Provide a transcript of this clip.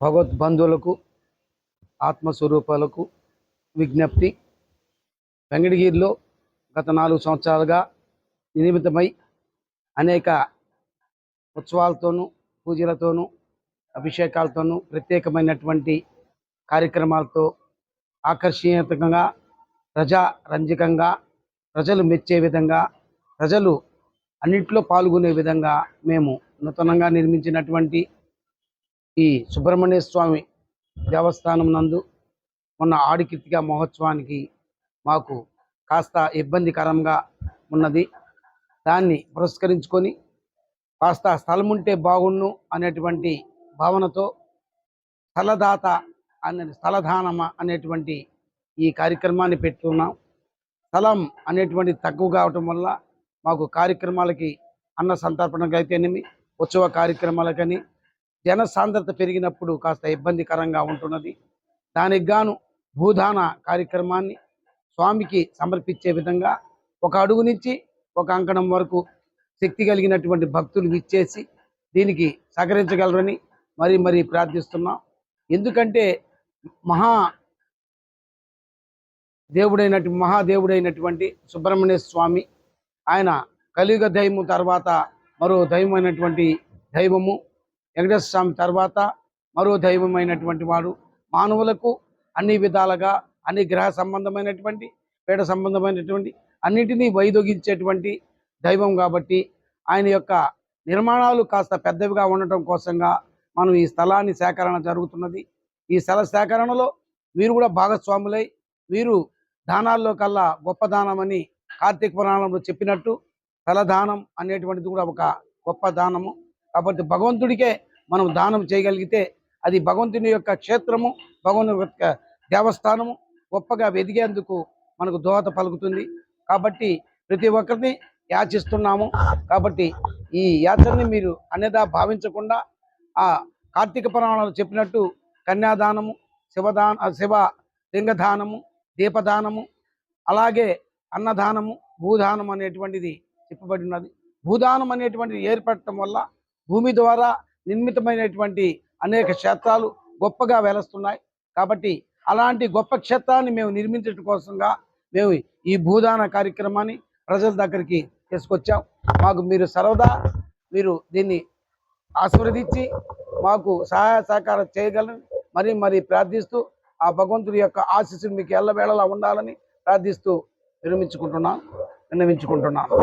భగవద్బంధువులకు ఆత్మస్వరూపాలకు విజ్ఞప్తి. వెంకటగిరిలో గత నాలుగు సంవత్సరాలుగా నియమితమై అనేక ఉత్సవాలతోనూ పూజలతోనూ అభిషేకాలతోనూ ప్రత్యేకమైనటువంటి కార్యక్రమాలతో ఆకర్షణీయంగా ప్రజారంజకంగా ప్రజలు మెచ్చే విధంగా ప్రజలు అన్నింటిలో పాల్గొనే విధంగా మేము నూతనంగా నిర్మించినటువంటి ఈ సుబ్రహ్మణ్య స్వామి దేవస్థానం నందు మొన్న ఆడికృతిక మహోత్సవానికి మాకు కాస్త ఇబ్బందికరంగా ఉన్నది. దాన్ని పురస్కరించుకొని కాస్త స్థలం ఉంటే బాగుండు అనేటువంటి భావనతో స్థలదాత అనే స్థలదానమ అనేటువంటి ఈ కార్యక్రమాన్ని పెట్టుకున్నాం స్థలం అనేటువంటి తక్కువ కావటం వల్ల మాకు కార్యక్రమాలకి అన్న సంతర్పణకు అయితేనేమి ఉత్సవ కార్యక్రమాలకని జన సాంద్రత పెరిగినప్పుడు కాస్త ఇబ్బందికరంగా ఉంటున్నది. దానికి గాను భూదాన కార్యక్రమాన్ని స్వామికి సమర్పించే విధంగా ఒక అడుగు నుంచి ఒక అంకణం వరకు శక్తి కలిగినటువంటి భక్తులు ఇచ్చేసి దీనికి సహకరించగలరని మరీ మరీ ప్రార్థిస్తున్నాం. ఎందుకంటే మహా దేవుడైనటువంటి మహాదేవుడైనటువంటి సుబ్రహ్మణ్య స్వామి ఆయన కలియుగ దైవము తర్వాత మరో దైవమైనటువంటి దైవము. వెంకటేశ్వర స్వామి తర్వాత మరో దైవమైనటువంటి వాడు. మానవులకు అన్ని విధాలుగా అన్ని గ్రహ సంబంధమైనటువంటి పీడ సంబంధమైనటువంటి అన్నిటినీ వైదొగించేటువంటి దైవం కాబట్టి ఆయన యొక్క నిర్మాణాలు కాస్త పెద్దవిగా ఉండటం కోసంగా మనం ఈ స్థలాన్ని సేకరణ జరుగుతున్నది. ఈ స్థల సేకరణలో మీరు కూడా భాగస్వాములై మీరు దానాల్లో కల్లా గొప్ప దానమని కార్తీక పురాణంలో చెప్పినట్టు తలదానం అనేటువంటిది కూడా ఒక గొప్ప దానము. కాబట్టి భగవంతుడికే మనం దానం చేయగలిగితే అది భగవంతుని యొక్క క్షేత్రము భగవంతుని యొక్క దేవస్థానము గొప్పగా వెదిగేందుకు మనకు దోహద పలుకుతుంది. కాబట్టి ప్రతి ఒక్కరిని యాచిస్తున్నాము. కాబట్టి ఈ యాత్రని మీరు అనేదా భావించకుండా ఆ కార్తీక పురాణాలు చెప్పినట్టు కన్యాదానము శివదాన శివ లింగదానము దీపదానము అలాగే అన్నదానము భూదానం అనేటువంటిది చెప్పబడినది భూదానం అనేటువంటిది ఏర్పడటం వల్ల భూమి ద్వారా నిర్మితమైనటువంటి అనేక క్షేత్రాలు గొప్పగా వెలుస్తున్నాయి. కాబట్టి అలాంటి గొప్ప క్షేత్రాన్ని మేము నిర్మించడం కోసంగా మేము ఈ భూదాన కార్యక్రమాన్ని ప్రజల దగ్గరికి తీసుకొచ్చాం. మాకు మీరు సర్వదా మీరు దీన్ని ఆశీర్వదించి మాకు సహాయ సహకారం చేయగలని మరి మరి ప్రార్థిస్తూ ఆ భగవంతుడి యొక్క ఆశీస్సులు మీకు ఎల్లవేళలా ఉండాలని ప్రార్థిస్తూ విరమించుకుంటున్నా విన్నవించుకుంటున్నాను